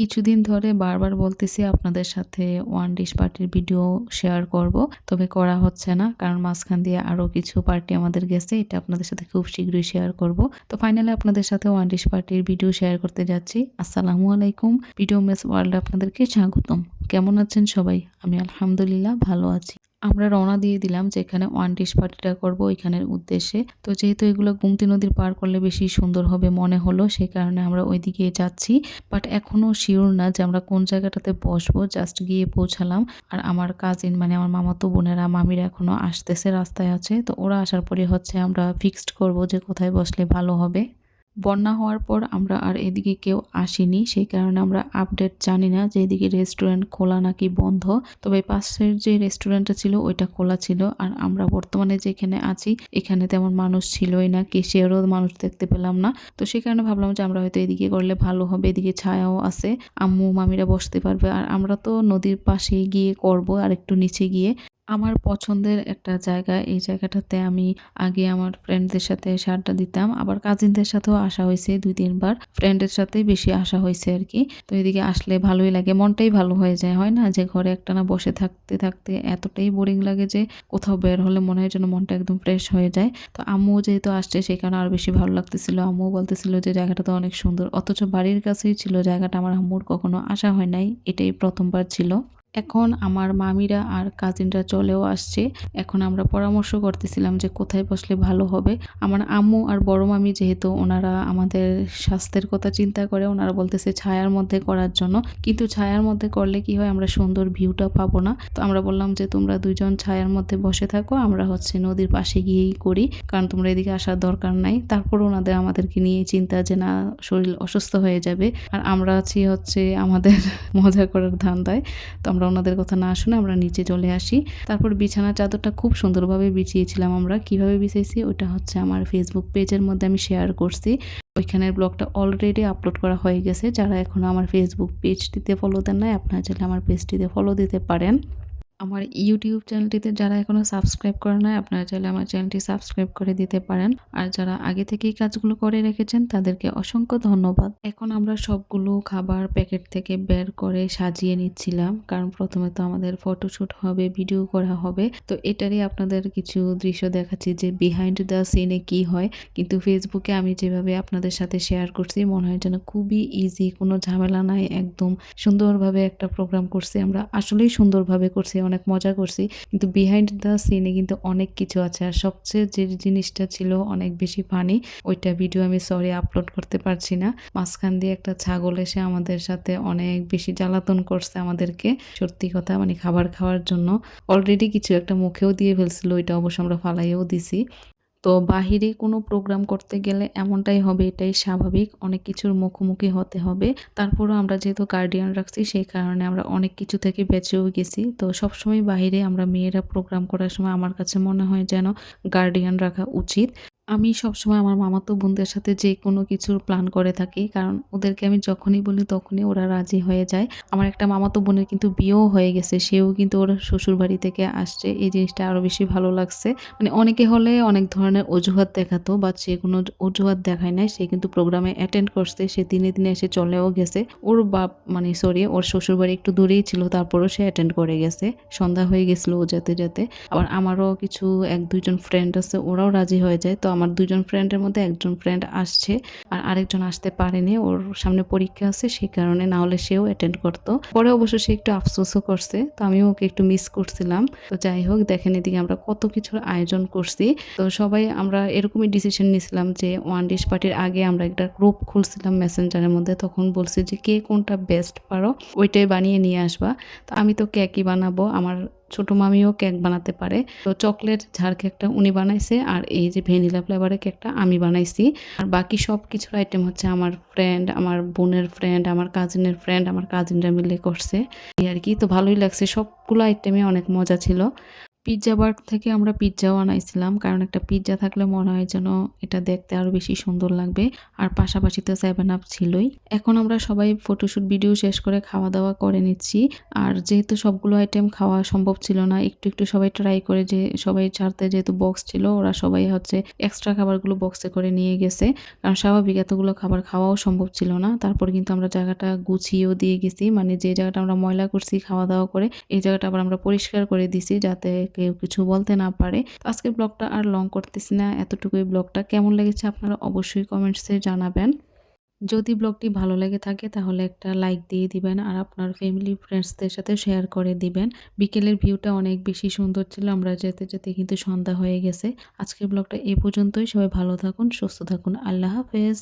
কিছুদিন ধরে বারবার বলতেছি আপনাদের সাথে ওয়ান ডিশ পার্টির ভিডিও শেয়ার করব, তবে করা হচ্ছে না, কারণ মাঝখান দিয়ে আরও কিছু পার্টি আমাদের গেছে, এটা আপনাদের সাথে খুব শীঘ্রই শেয়ার করব। তো ফাইনালি আপনাদের সাথে ওয়ান ডিশ পার্টির ভিডিও শেয়ার করতে যাচ্ছি। আসসালামু আলাইকুম ভিডিও মেস ওয়ার্ল্ড আপনাদেরকে স্বাগতম। কেমন আছেন সবাই? আমি আলহামদুলিল্লাহ ভালো আছি। আমরা রওনা দিয়ে দিলাম যেখানে ওয়ান ডিশ পার্টিটা করব ওইখানের উদ্দেশ্যে। তো যেহেতু এগুলো গুমতি নদীর পার করলে বেশি সুন্দর হবে মনে হলো সেই কারণে আমরা ওই ওইদিকে যাচ্ছি। বাট এখনও শিওর না যে আমরা কোন জায়গাটাতে বসবো জাস্ট গিয়ে পৌঁছালাম। আর আমার কাজিন মানে আমার মামাতো বোনেরা, মামিরা এখনও আসতেছে, রাস্তায় আছে। তো ওরা আসার পরে হচ্ছে আমরা ফিক্সড করব যে কোথায় বসলে ভালো হবে। বন্যা হওয়ার পর আমরা আর এদিকে কেউ আসিনি। সেই কারণে আমরা আপডেট জানি না যে এদিকে রেস্টুরেন্ট খোলা নাকি বন্ধ। তবে পাশের যে রেস্টুরেন্টটা ছিল, ওইটা খোলা ছিল। আর আমরা বর্তমানে যেখানে আছি, এখানে তেমন মানুষ ছিলই না কেশিয়ারও মানুষ দেখতে পেলাম না। তো সেই কারণে ভাবলাম যে আমরা হয়তো এদিকে করলে ভালো হবে, এদিকে ছায়াও আছে। আম্মু, মামিরা বসতে পারবে। আর আমরা তো নদীর পাশে গিয়ে করব আর একটু নিচে গিয়ে। আমার পছন্দের একটা জায়গা, এই জায়গাটাতে আমি আগে আমার ফ্রেন্ডদের সাথে আড্ডা দিতাম, আবার কাজিনদের সাথেও আসা হয়েছে দুই তিনবার ফ্রেন্ডের সাথেই বেশি আসা হয়েছে আর কি। তো এদিকে আসলে ভালোই লাগে, মনটাই ভালো হয়ে যায়, হয় না? যে ঘরে একটা না বসে থাকতে থাকতে এতটাই বোরিং লাগে যে কোথাও বের হলে মনে হয় যেন মনটা একদম ফ্রেশ হয়ে যায়। তো আম্মু যেহেতু আসছে, সেই কারণে আরও বেশি ভালো লাগতেছিল। আম্মু বলতেছিল যে জায়গাটা তো অনেক সুন্দর, অথচ বাড়ির কাছেই ছিল জায়গাটা, আমার আম্মুর কখনো আসা হয় নাই, এটাই প্রথমবার ছিল। এখন আমার মামিরা আর কাজিনরা চলেও আসছে। এখন আমরা পরামর্শ করতেছিলাম যে কোথায় বসলে ভালো হবে। আমার আম্মু আর বড় মামি যেহেতু ওনারা আমাদের স্বাস্থ্যের কথা চিন্তা করে, ওনারা বলতেছে ছায়ার মধ্যে করার জন্য। কিন্তু ছায়ার মধ্যে করলে কি হয়, আমরা সুন্দর ভিউটা পাবো না। তো আমরা বললাম যে তোমরা দুজন ছায়ার মধ্যে বসে থাকো, আমরা হচ্ছে নদীর পাশে গিয়েই করি। কারণ তোমরা এদিকে আসার দরকার নাই। তারপর ওনাদের আমাদেরকে নিয়ে চিন্তা যে না, শরীর অসুস্থ হয়ে যাবে। আর আমরা আছি হচ্ছে আমাদের মজা করার ধান্দায়। তো আমরা ওনাদের কথা না শুনে আমরা নিচে চলে আসি। তারপর বিছানা চাদরটা খুব সুন্দরভাবে বিছিয়েছিলাম আমরা। কীভাবে বিছাইছি? ওটা হচ্ছে আমার ফেসবুক পেজের মধ্যে আমি শেয়ার করছি। ওইখানের ব্লগটা অলরেডি আপলোড করা হয়ে গেছে। যারা এখনও আমার ফেসবুক পেজটিতে ফলো দেন নাই, আপনারা চাইলে আমার পেজটিতে ফলো দিতে পারেন। আমার ইউটিউব চ্যানেলটিতে যারা এখনও সাবস্ক্রাইব করে নাই, আপনারা চাইলে আমার চ্যানেলটি সাবস্ক্রাইব করে দিতে পারেন। আর যারা আগে থেকেই কাজগুলো করে রেখেছেন, তাদেরকে অসংখ্য ধন্যবাদ। এখন আমরা সবগুলো খাবার প্যাকেট থেকে বের করে সাজিয়ে নিচ্ছিলাম, কারণ প্রথমে তো আমাদের ফটোশ্যুট হবে ভিডিও করা হবে। তো এটারই আপনাদের কিছু দৃশ্য দেখাচ্ছি যে বিহাইন্ড দ্য সিনে কি হয়। কিন্তু ফেসবুকে আমি যেভাবে আপনাদের সাথে শেয়ার করছি, মনে হয় যেন খুবই ইজি কোনো ঝামেলা নাই, একদম সুন্দরভাবে একটা প্রোগ্রাম করছি। আমরা আসলেই সুন্দরভাবে করছি অনেক মজা করছি। কিন্তু বিহাইন্ড দ্য সিনে কিন্তু অনেক কিছু আছে। আর সবচেয়ে যে জিনিসটা ছিল অনেক বেশি ফানি ওইটা ভিডিও আমি সরি আপলোড করতে পারছি না। মাঝখান দিয়ে একটা ছাগল এসে আমাদের সাথে অনেক বেশি জ্বালাতন করছে আমাদেরকে। সত্যি কথা মানে খাবার খাওয়ার জন্য। অলরেডি কিছু একটা মুখেও দিয়ে ফেলছিল, ওইটা অবশ্য আমরা ফালাইয়েও দিছি। তো বাহিরে কোনো প্রোগ্রাম করতে গেলে এমনটাই হবে, এটাই স্বাভাবিক। অনেক কিছুর মুখোমুখি হতে হবে। তারপরও আমরা যেহেতু গার্ডিয়ান রাখছি, সেই কারণে আমরা অনেক কিছু থেকে বেঁচেও গেছি। তো সবসময় বাহিরে আমরা মেয়েরা প্রোগ্রাম করার সময় আমার কাছে মনে হয় যেন গার্ডিয়ান রাখা উচিত। আমি সবসময় আমার মামাতো বোনদের সাথে যে কোনো কিছুর প্ল্যান করে থাকি। কারণ ওদেরকে আমি যখনই বলি তখনই ওরা রাজি হয়ে যায়। আমার একটা মামাতো বোনের কিন্তু বিয়েও হয়ে গেছে। সেও কিন্তু ওর শ্বশুর বাড়ি থেকে আসছে। এই জিনিসটা আরও বেশি ভালো লাগছে। মানে অনেকে হলে অনেক ধরনের অজুহাত দেখাতো বা সে কোনো অজুহাত দেখায় নাই। সে কিন্তু প্রোগ্রামে অ্যাটেন্ড করছে। সে দিনে দিনে এসে চলেও গেছে। ওর বাপ মানে সরি ওর শ্বশুর বাড়ি একটু দূরেই ছিল, তারপরও সে অ্যাটেন্ড করে গেছে। সন্ধ্যা হয়ে গেছিল ও যেতে যেতে। আবার আমারও কিছু এক দুইজন ফ্রেন্ড আছে, ওরাও রাজি হয়ে যায়। তো আমার দুজন ফ্রেন্ডের মধ্যে একজন ফ্রেন্ড আসছে আর আরেকজন আসতে পারেনি। ওর সামনে পরীক্ষা আছে সেই কারণে না হলে সেও অ্যাটেন্ড করতো। পরে অবশ্য সে একটু আফসোসও করছে, তো আমিও ওকে একটু মিস করছিলাম। তো যাই হোক, দেখেন এদিকে আমরা কত কিছুর আয়োজন করছি। তো সবাই আমরা এরকমই ডিসিশন নিয়েছিলাম যে ওয়ান ডিশ পার্টির আগে আমরা একটা গ্রুপ খুলছিলাম মেসেঞ্জারের মধ্যে। তখন বলছি যে, কে কোনটা বেস্ট পারো, ওইটাই বানিয়ে নিয়ে আসবা। তো আমি তো কেকই বানাবো, আমার ছোট মামিও কেক বানাতে পারে। তো চকলেট ঝাড় কেকটা উনি বানাইছে আর এই যে ভ্যানিলা ফ্লেভারের কেকটা আমি বানাইছি। আর বাকি সব কিছুর আইটেম হচ্ছে আমার ফ্রেন্ড আমার বোনের ফ্রেন্ড আমার কাজিনের ফ্রেন্ড আমার কাজিনরা মিলে করছে। এই আর কি, তো ভালোই লাগছে। সবগুলো আইটেমে অনেক মজা ছিল। পিজ্জা বার্গ থেকে আমরা পিজ্জাও আনাইছিলাম, কারণ একটা পিজ্জা থাকলে মনে হয় যেন এটা দেখতে আরও বেশি সুন্দর লাগবে, আর পাশাপাশি তো সেভেন আপ ছিলই। এখন আমরা সবাই ফটোশ্যুট ভিডিও শেষ করে খাওয়া দাওয়া করে নিচ্ছি, আর যেহেতু সবগুলো আইটেম খাওয়া সম্ভব ছিল না, একটু একটু সবাই ট্রাই করে যে, সবাই ছাড়তে যেহেতু বক্স ছিল, ওরা সবাই হচ্ছে এক্সট্রা খাবারগুলো বক্সে করে নিয়ে গেছে, কারণ স্বাভাবিক এতগুলো খাবার খাওয়াও সম্ভব ছিল না, তারপর কিন্তু আমরা জায়গাটা গুছিয়েও দিয়ে গেছি মানে যে জায়গাটা আমরা ময়লা করছি খাওয়া দাওয়া করে, এই জায়গাটা আবার আমরা পরিষ্কার করে দিছি যাতে কেউ কিছু বলতে না পারে। তো ব্লগটা আর লং করতেছি না। এতটুকুই ব্লগটা। কেমন লেগেছে আপনারা অবশ্যই কমেন্টসে জানাবেন। যদি ব্লগটি ভালো লেগে থাকে তাহলে একটা লাইক দিয়ে দিবেন আর আপনার ফ্যামিলি ফ্রেন্ডসদের সাথে শেয়ার করে দিবেন। বিকেলের ভিউটা অনেক বেশি সুন্দর ছিল। আমরা যেতে যেতে কিন্তু সন্ধ্যা হয়ে গেছে। আজকের ব্লগটা এ পর্যন্তই। সবাই ভালো থাকুন, সুস্থ থাকুন। আল্লাহ হাফেজ।